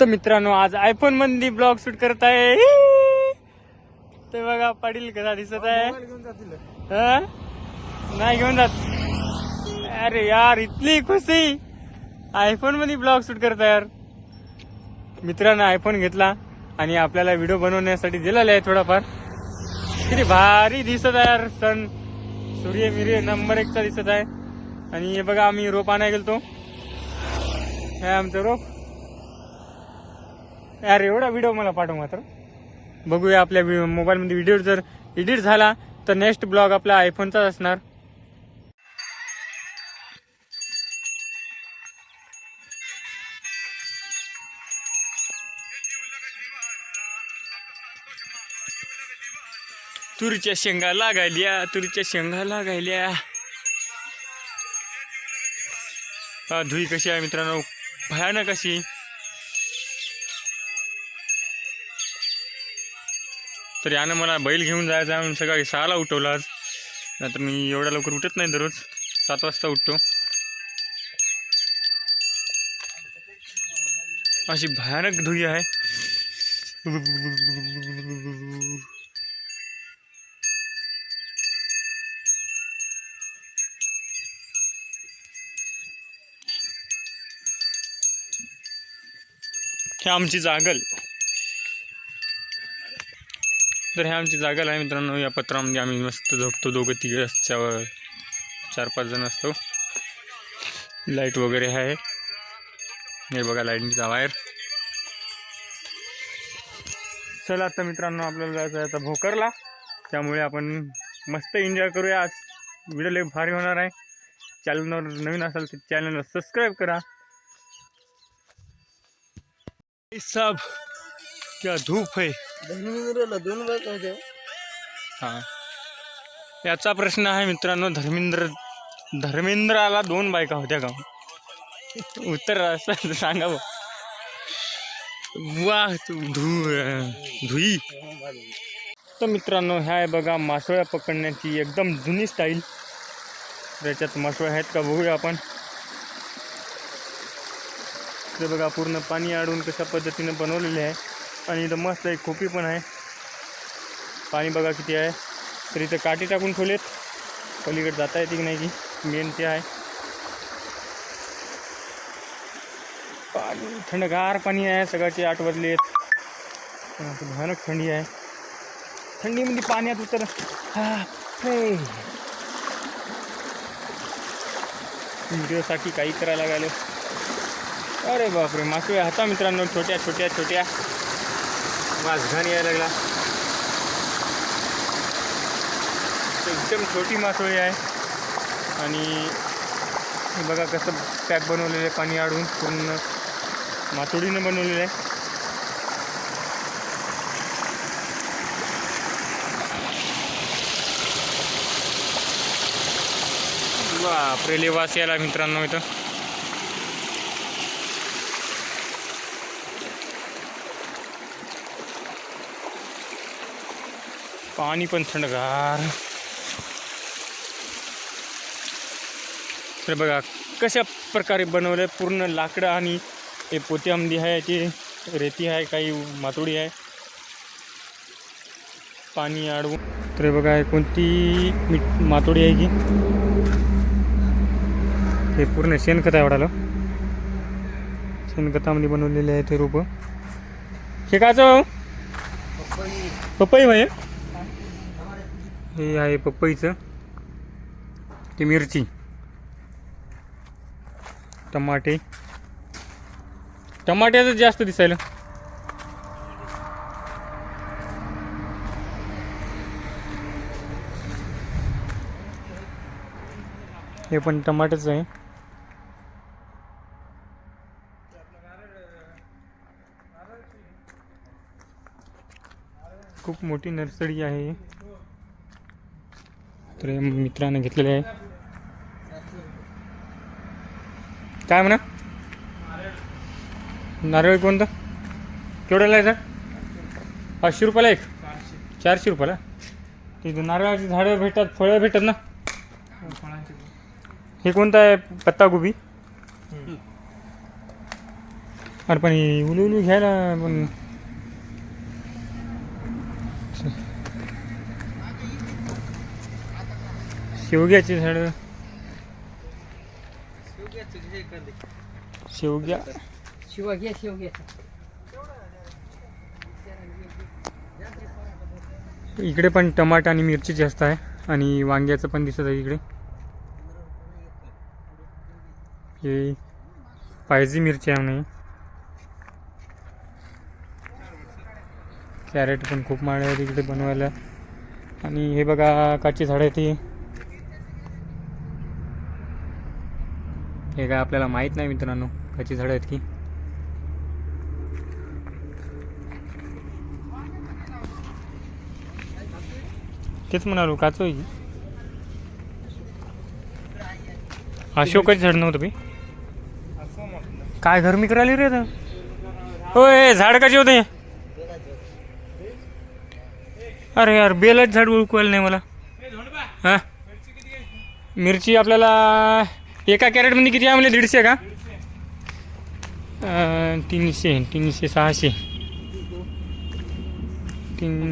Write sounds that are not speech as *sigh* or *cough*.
तर मित्रांनो आज आयफोनमध्ये ब्लॉग शूट करत आहे. ते बघा पाटील कसा दिसत आहे. हा? नाही घेऊन जात. अरे यार इथली खुशी. आयफोनमध्ये ब्लॉग शूट करत आहे यार. मित्रानं आयफोन घेतला आणि आपल्याला व्हिडिओ बनवण्यासाठी दिलेला आहे थोडाफार. किती भारी दिसत आहे यार सण. सूर्य मिर्य नंबर एकचा दिसत आहे. आणि हे बघा आम्ही रोप आणायला गेलतो. हे आमचं रोप. यार एवढा व्हिडिओ मला पाठव मात्र. बघूया आपल्या मोबाईलमध्ये व्हिडिओ जर एडिट झाला तर नेक्स्ट ब्लॉग आपला आयफोनचाच असणार. तुरीच्या शेंगा लागायल्या तुरीच्या शेंगा लागायल्या. धुई कशी आहे मित्रांनो? भयानक अशी. तर यानं मला बैल घेऊन जायचं आहे म्हणून सकाळी सहाला उठवलं आज. नाहीतर मी एवढ्या लवकर उठत नाही दररोज. सात वाजता उठतो. अशी भयानक धुई आहे. हे आमची जागल. तर ह्या आमची जागा आहे मित्रांनो. या पत्रामध्ये आम्ही मस्त झोपतो. दोघं तिघं असच्यावर चार पाच जण असतो. लाइट वगैरे आहे. हे बघा लाईटचा वायर. चला आता मित्रांनो आपल्याला जायचं आहे आता भोकरला. त्यामुळे आपण मस्त एन्जॉय करूया. आज व्हिडिओ लई भारी होणार आहे. चॅनलवर नवीन असाल तर चॅनलला सबस्क्राईब करा. सब क्या धूप है? धर्मेंद्रला दोन बायका होत्या हा। याचा प्रश्न आहे मित्रांनो धर्मेंद्र धर्मेंद्राला दोन बायका होत्या का? उत्तर असं *laughs* सांगा. वा तू धु धुई. तर मित्रांनो ह्या आहे बघा मासोळ्या पकडण्याची एकदम जुनी स्टाईल त्याच्यात मासोळ्या आहेत का बघूया आपण. ते बघा पूर्ण पाणी अडून कशा पद्धतीने बनवलेले आहे. आणि इथं मस्त एक खोपी पण आहे. पाणी बघा किती आहे. तर इथं काठी टाकून ठेवलेत. पलीकडे जाता येते की नाही की मेन ते आहे. पाणी थंडगार पाणी आहे. सकाळचे आठ वाजले आहेत भयानक थंडी आहे. थंडीमध्ये म्हणजे पाण्यात उतर हा व्हिडिओसाठी काही करायला लागलो. अरे बापरे मासे हाता मित्रांनो छोट्या छोट्या छोट्या. वास घाण यायला लागला. एकदम छोटी मासोळी आहे. आणि बघा कसं पॅक बनवलेलं आहे पाणी अडून पूर्ण मातोडीनं बनवलेलं आहे. बापरेले वास यायला मित्रांनो इथं. पाणी पण थंडगार. तर बघा कशा प्रकारे बनवलं पूर्ण लाकडं आणि हे पोत्यामध्ये आहे ते रेती आहे काही मातोडी आहे. पाणी अडवून. तर बघा कोणती मीठ मातोडी आहे की हे पूर्ण शेणखत आहे वाटायला शेणखतामध्ये बनवलेले आहे ते रोपं. हे काचं पपई. भाई म्हणजे? हे आहे पपईचं. ते मिरची. टमाटे. टमाट्याचं जास्त दिसायला. हे पण टमाटच आहे. खूप मोठी नर्सरी आहे. तर हे मित्रानं घेतलेले आहे. काय म्हणा? नारळ कोणतं? केवढ्याला आहे सर? पाचशे रुपयाला एक? चारशे रुपयाला? तिथं नारळाची झाडं भेटतात फळं भेटतात ना? हे कोणतं आहे? पत्तागोबी अरे पण उलू उलू घ्यायला पण शेवग्याची झाडं. शेवग्या. शिवा घे शिव घे. इकडे पण टमाटा आणि मिरची जास्त आहे आणि वांग्याचं पण दिसत आहे इकडे. हे पायजी मिरची आहे म्हणे कॅरेट पण खूप माळे आहेत इकडे बनवायला. आणि हे बघा काची झाडं आहेत ही. हे काय आपल्याला माहीत नाही मित्रांनो काची झाडं आहेत की तेच म्हणालो काचो आहे की अशोकच झाड नव्हतं बी. काय घर मी करायला रे आता? होय झाड कसे होते? अरे यार बेलच झाड ओळखवायला नाही मला. हां? मिरची आपल्याला एका कॅरेटमध्ये किती आहे दीडशे का? तीनशे तीनशे सहाशे. तीन